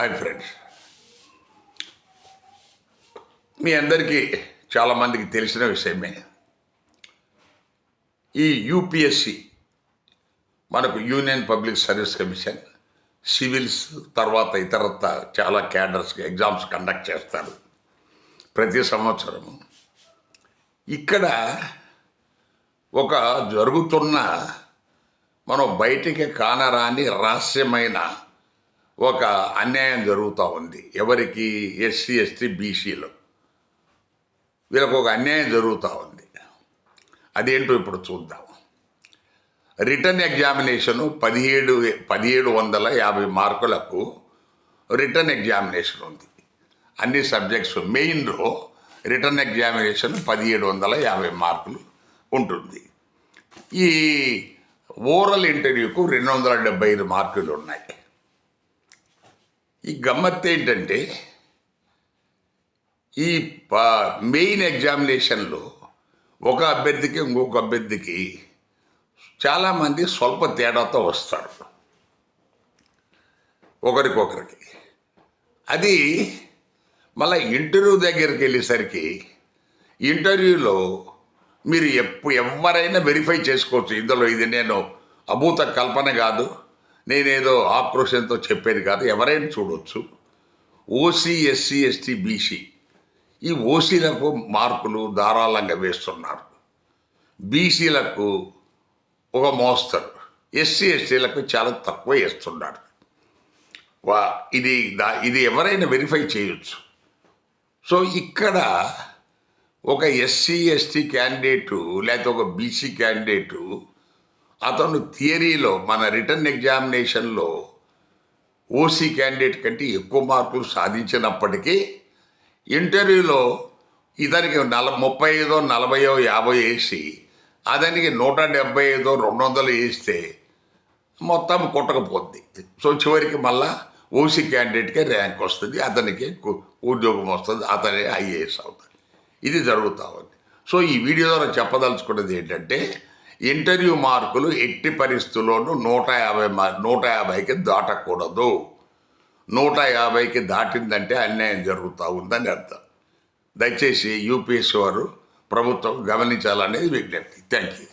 Hi friends. మీ అందరికీ చాలామందికి తెలిసిన విషయమే. ఈ యూపీఎస్సి మనకు union public service commission civils తర్వాత ఇతర చాలా క్యాడర్స్కి ఎగ్జామ్స్ కండక్ట్ చేస్తారు ప్రతి సంవత్సరము. ఇక్కడ ఒక జరుగుతున్న మనం బయటికి కానరాని రహస్యమైన ఒక అన్యాయం జరుగుతూ ఉంది. ఎవరికి? ఎస్సీ ఎస్టీ బీసీలు. వీళ్ళకు ఒక అన్యాయం జరుగుతూ ఉంది. అదేంటో ఇప్పుడు చూద్దాం. రిటర్న్ ఎగ్జామినేషను పదిహేడు పదిహేడు వందల యాభై మార్కులకు రిటర్న్ ఎగ్జామినేషన్ ఉంది. అన్ని సబ్జెక్ట్స్ మెయిన్లో రిటర్న్ ఎగ్జామినేషన్ పదిహేడు వందల యాభై మార్కులు ఉంటుంది. ఈ ఓరల్ ఇంటర్వ్యూకు రెండు వందల డెబ్బై ఐదు మార్కులు ఉన్నాయి. ఈ గమ్మత్ ఏంటంటే ఈ ప- మెయిన్ ఎగ్జామినేషన్లో ఒక అభ్యర్థికి ఇంకొక అభ్యర్థికి చాలామంది స్వల్ప తేడాతో వస్తారు. ఒకరికొకరికి. అది మళ్ళీ ఇంటర్వ్యూ దగ్గరికి వెళ్ళేసరికి ఇంటర్వ్యూలో మీరు ఎప్పు ఎవరైనా వెరిఫై చేసుకోవచ్చు. ఇందులో ఇది నేను అభూత కల్పన కాదు. నేనేదో ఆక్రోషంతో చెప్పేది కాదు ఎవరైనా చూడవచ్చు ఓసీ ఎస్సీ ఎస్టీ బీసీ. ఈ ఓసీలకు మార్కులు ధారాళంగా వేస్తున్నారు. బీసీలకు ఒక మోస్తరు. ఎస్సీ ఎస్టీలకు చాలా తక్కువ వేస్తున్నారు. వా ఇది దా ఇది ఎవరైనా వెరిఫై చేయొచ్చు. సో ఇక్కడ ఒక ఎస్సీ ఎస్టీ క్యాండిడేటు లేకపోతే ఒక బీసీ క్యాండిడేటు అతను థియరీలో మన రిటర్న్ ఎగ్జామినేషన్లో ఓసీ క్యాండిడేట్ కంటే ఎక్కువ మార్కులు సాధించినప్పటికీ ఇంటర్వ్యూలో ఇతనికి నల ముప్పై ఐదో నలభైయో యాభై వేసి అతనికి నూట డెబ్బై ఐదో రెండు వందలు వేస్తే మొత్తం కొట్టకపోద్ది. సో చివరికి మళ్ళా ఓసీ క్యాండిడేట్కే ర్యాంక్ వస్తుంది అతనికి ఉద్యోగం వస్తుంది అతనే ఐఏఎస్ అవుతుంది ఇది జరుగుతూ ఉంది. సో ఈ వీడియో ద్వారా చెప్పదలుచుకున్నది ఏంటంటే ఇంటర్వ్యూ మార్కులు ఎట్టి పరిస్థితుల్లోనూ నూట యాభై మార్ నూట యాభైకి దాటకూడదు. నూట యాభైకి దాటిందంటే అన్యాయం జరుగుతూ ఉందని అర్థం. దయచేసి యూపీఎస్సీ వారు ప్రభుత్వం గమనించాలనేది విజ్ఞప్తి. Thank you.